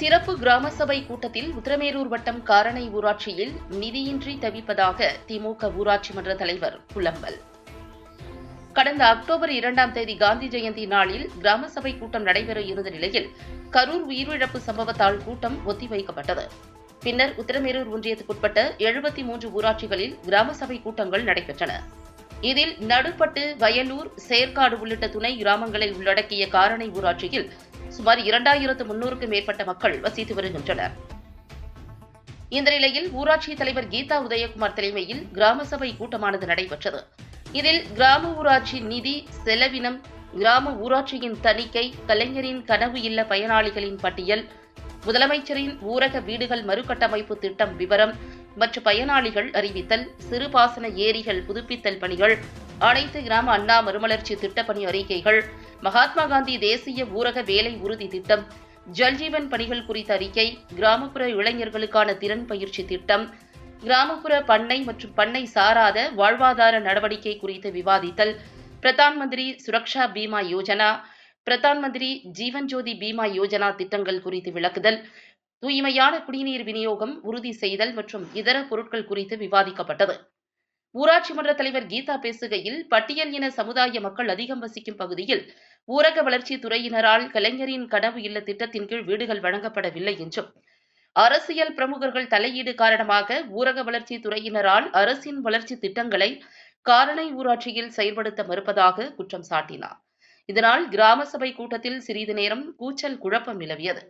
சிறப்பு கிராம சபை கூட்டத்தில் உத்திரமேரூர் வட்டம் காரணை ஊராட்சியில் நிதியின்றி தவிப்பதாக திமுக ஊராட்சி மன்ற தலைவர் புலம்பல். கடந்த அக்டோபர் இரண்டாம் தேதி காந்தி ஜெயந்தி நாளில் கிராம சபை கூட்டம் நடைபெற இருந்த நிலையில் கரூர் உயிரிழப்பு சம்பவத்தால் கூட்டம் ஒத்திவைக்கப்பட்டது. பின்னர் உத்திரமேரூர் ஒன்றியத்துக்குட்பட்ட எழுபத்தி மூன்று ஊராட்சிகளில் கிராம சபை கூட்டங்கள் நடைபெற்றன. இதில் நடுப்பட்டு வயலூர் செயற்காடு உள்ளிட்ட துணை கிராமங்களை உள்ளடக்கிய காரணை ஊராட்சியில் சுமார் இரண்டாயிரத்து முன்னூறுக்கும் மேற்பட்ட மக்கள் வசித்து வருகின்றனர். இந்த நிலையில் ஊராட்சி தலைவர் கீதா உதயகுமார் தலைமையில் கிராம சபை கூட்டமானது நடைபெற்றது. இதில் கிராம ஊராட்சி நிதி செலவினம் கிராம ஊராட்சியின் தணிக்கை கலைஞரின் கனவு இல்ல பயனாளிகளின் பட்டியல் முதலமைச்சரின் ஊரக வீடுகள் மறுகட்டமைப்பு திட்டம் விவரம் மற்றும் பயனாளிகள் அறிவித்தல் சிறுபாசன ஏரிகள் புதுப்பித்தல் பணிகள் அனைத்து கிராம அண்ணா மறுமலர்ச்சி திட்டப்பணி அறிக்கைகள் மகாத்மா காந்தி தேசிய ஊரக வேலை உறுதி திட்டம் ஜல்ஜீவன் பணிகள் குறித்த அறிக்கை கிராமப்புற இளைஞர்களுக்கான திறன் பயிற்சி திட்டம் கிராமப்புற பண்ணை மற்றும் பண்ணை சாராத வாழ்வாதார நடவடிக்கை குறித்து விவாதித்தல் பிரதான் மந்திரி சுரக்ஷா பீமா யோஜனா பிரதான் மந்திரி ஜீவன் ஜோதி பீமா யோஜனா திட்டங்கள் குறித்து விளக்குதல் தூய்மையான குடிநீர் விநியோகம் உறுதி செய்தல் மற்றும் இதர பொருட்கள் குறித்து விவாதிக்கப்பட்டது. ஊராட்சி மன்ற தலைவர் கீதா பேசுகையில் பட்டியல் இன சமுதாய மக்கள் அதிகம் வசிக்கும் பகுதியில் ஊரக வளர்ச்சி துறையினரால் கலைஞரின் கனவு இல்ல திட்டத்தின் கீழ் வீடுகள் வழங்கப்படவில்லை என்றும். அரசியல் பிரமுகர்கள் தலையீடு காரணமாக ஊரக வளர்ச்சி துறையினரால் அரசின் வளர்ச்சி திட்டங்களை காரணை ஊராட்சியில் செயல்படுத்த மறுப்பதாக குற்றம் சாட்டினார். இதனால் கிராம சபை கூட்டத்தில் சிறிது நேரம் கூச்சல் குழப்பம் நிலவியது.